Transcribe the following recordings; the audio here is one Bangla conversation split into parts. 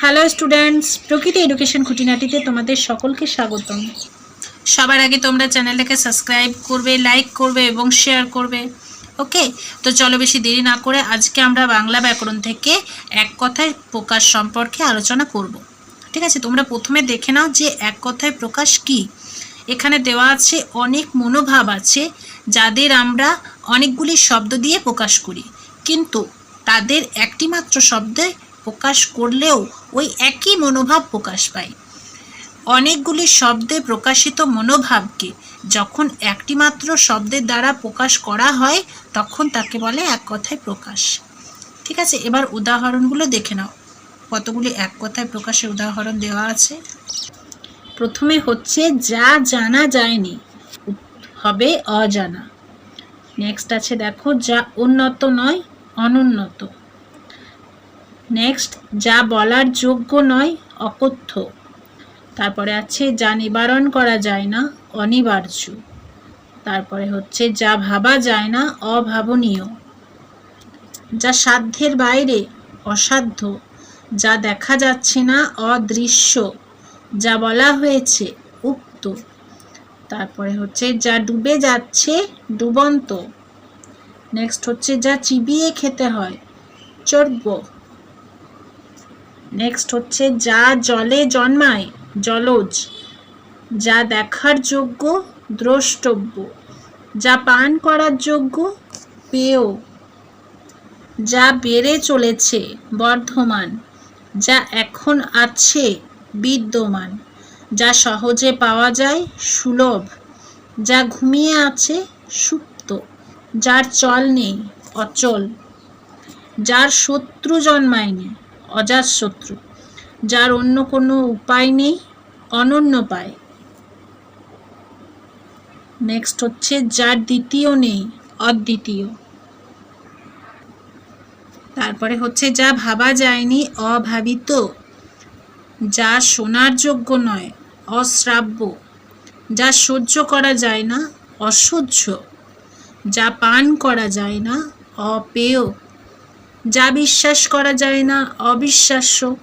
হ্যালো স্টুডেন্টস প্রকৃতি এডুকেশন খুঁটিনাটিতে তোমাদের সকলকে স্বাগতম। সবার আগে তোমরা চ্যানেলটাকে সাবস্ক্রাইব করবে লাইক করবে এবং শেয়ার করবে। ওকে তো চলো বেশি দেরি না করে আজকে আমরা বাংলা ব্যাকরণ থেকে এক কথায় প্রকাশ সম্পর্কে আলোচনা করব। ঠিক আছে? তোমরা প্রথমে দেখে নাও যে এক কথায় প্রকাশ কি। এখানে দেওয়া আছে অনেক মনোভাব আছে যাদের আমরা অনেকগুলি শব্দ দিয়ে প্রকাশ করি। কিন্তু তাদের একটি মাত্র শব্দে প্রকাশ করলেও ওই একই মনোভাব প্রকাশ পায়। অনেকগুলি শব্দে প্রকাশিত মনোভাবকে যখন একটি মাত্র শব্দের দ্বারা প্রকাশ করা হয়, তখন তাকে বলে এক কথায় প্রকাশ। ঠিক আছে, এবার উদাহরণগুলো দেখে নাও। কতগুলি এক কথায় প্রকাশের উদাহরণ দেওয়া আছে? প্রথমে হচ্ছে, যা জানা যায়নি হবে অজানা। নেক্সট আছে, দেখো, যা উন্নত নয়, অনুন্নত। নেক্সট যা বলার যোগ্য নয়, অকথ্য। তারপরে আছে, যা নিবারণ করা যায় না, অনিবার্য। তারপরে হচ্ছে, যা ভাবা যায় না, অভাবনীয়। যা সাধ্যের বাইরে, অসাধ্য। যা দেখা যাচ্ছে না, অদৃশ্য। যা বলা হয়েছে, উক্ত। তারপরে হচ্ছে, যা ডুবে যাচ্ছে, ডুবন্ত। নেক্সট হচ্ছে, যা চিবিয়ে খেতে হয়, চর্ব। নেক্সট হচ্ছে, যা জলে জন্মায়, জলজ। যা দেখার যোগ্য, দ্রষ্টব্য। যা পান করার যোগ্য, পেয়। যা বেড়ে চলেছে, বর্ধমান। যা এখন আছে, বিদ্যমান। যা সহজে পাওয়া যায়, সুলভ। যা ঘুমিয়ে আছে, সুপ্ত। যার চল নেই, অচল। যার শত্রু জন্মায়নি অজাতশত্রু যার অন্য কোনো উপায় নেই, অনন্য পায়। নেক্সট হচ্ছে, যার দ্বিতীয় নেই, অদ্বিতীয়। তারপরে হচ্ছে, যা ভাবা যায়নি, অভাবিত। যা শোনার যোগ্য নয়, অশ্রাব্য। যা সহ্য করা যায় না, অসহ্য। যা পান করা যায় না, অপেয়। যা বিশ্বাস করা যায় না, অবিশ্বাস্য।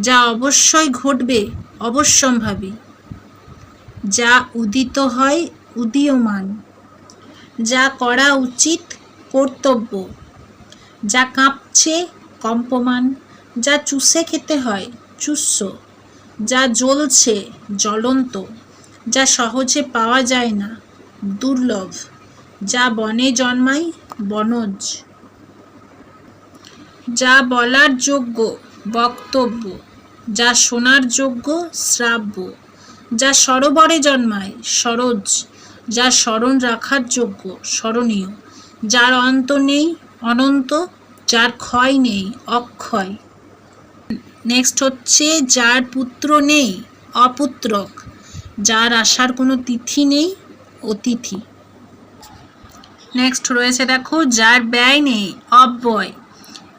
যা অবশ্যই ঘটবে, অবশ্যম্ভাবী। যা উদিত হয়, উদীয়মান। যা করা উচিত, কর্তব্য। যা কাঁপছে, কম্পমান। যা চুষে খেতে হয়, চুস্য। যা জ্বলছে, জ্বলন্ত। যা সহজে পাওয়া যায় না, দুর্লভ। যা বনে জন্মায়, বনজ। যা বলার যোগ্য বক্তব্য, যা শোনার যোগ্য শ্রাব্য, যা সরোবরে জন্মায় সরোজ, যা স্মরণ রাখার যোগ্য স্মরণীয়, যার অন্ত নেই অনন্ত, যার ক্ষয় নেই অক্ষয়। নেক্সট হচ্ছে, যার পুত্র নেই অপুত্রক, যার আসার কোনো তিথি নেই অতিথি। নেক্সট রয়েছে দেখো, যার ব্যয় নেই অব্যয়।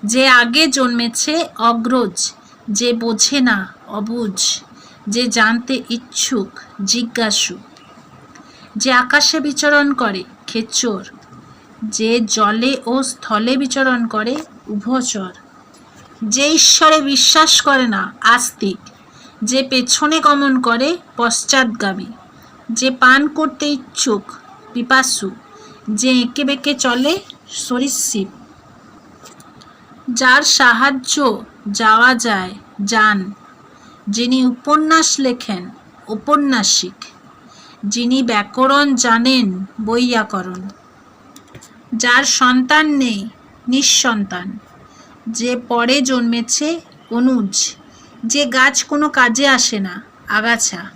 যে আগে জন্মেছে অগ্রজ, যে বোঝে না অবুঝ, যে জানতে ইচ্ছুক জিজ্ঞাসু, যে আকাশে বিচরণ করে খেচর, যে জলে ও স্থলে বিচরণ করে উভচর, যে ঈশ্বরে বিশ্বাস করে না আস্তিক, যে পেছনে গমন করে পশ্চাৎগামী, যে পান করতে ইচ্ছুক পিপাসু, যে এঁকে বেঁকে চলে সরীসৃপ যার সাহায্য যাওয়া যায়, যান। যিনি উপন্যাস লেখেন ঔপন্যাসিক যিনি ব্যাকরণ জানেন, বৈয়াকরণ। যার সন্তান নেই, নিঃসন্তান। যে পরে জন্মেছে, অনুজ। যে গাছ কোনো কাজে আসে না, আগাছা।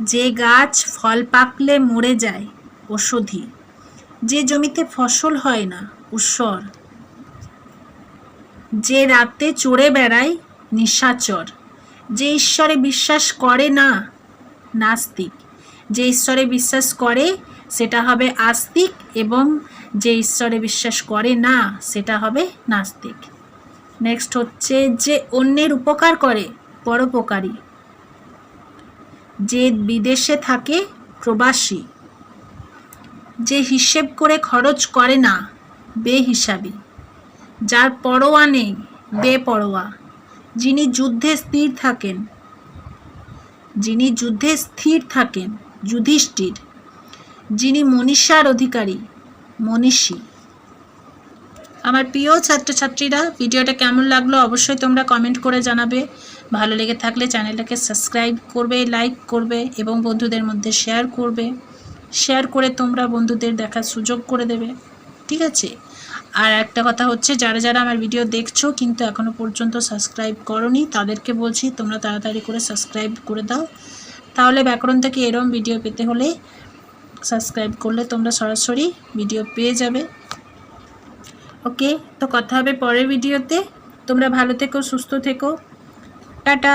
যে গাছ ফল পাকলে মরে যায় ওষধি যে জমিতে ফসল হয় না উৎসর যে রাতে চড়ে বেড়ায় নিশাচর যে ঈশ্বরে বিশ্বাস করে না নাস্তিক, যে ঈশ্বরে বিশ্বাস করে সেটা হবে আস্তিক এবং যে ঈশ্বরে বিশ্বাস করে না সেটা হবে নাস্তিক। নেক্সট হচ্ছে যে অন্যের উপকার করে, পরোপকারী। যে বিদেশে থাকে, প্রবাসী। যে হিসেব করে খরচ করে না, বেহিসাবি। যার পরোয়া নেই বেপরোয়া যিনি যুদ্ধে স্থির থাকেন, যিনি যুদ্ধে স্থির থাকেন, যুধিষ্ঠির। যিনি মনীষার অধিকারী, মনীষী। আমার প্রিয় ছাত্রছাত্রীরা, ভিডিওটা কেমন লাগল অবশ্যই তোমরা কমেন্ট করে জানাবে। ভালো লেগে থাকলে চ্যানেলটাকে সাবস্ক্রাইব করবে লাইক করবে এবং বন্ধুদের মধ্যে শেয়ার করবে। শেয়ার করে তোমরা বন্ধুদের দেখার সুযোগ করে দেবে। ঠিক আছে? আর একটা কথা হচ্ছে, যারা যারা আমার ভিডিও দেখছ কিন্তু এখনও পর্যন্ত সাবস্ক্রাইব করনি, তাদেরকে বলছি তোমরা তাড়াতাড়ি করে সাবস্ক্রাইব করে দাও। তাহলে ব্যাকরণ থেকে এরম ভিডিও পেতে হলে সাবস্ক্রাইব করলে তোমরা সরাসরি ভিডিও পেয়ে যাবে। ওকে তো কথা হবে পরের ভিডিওতে তোমরা ভালো থেকো, সুস্থ থেকো। টাটা।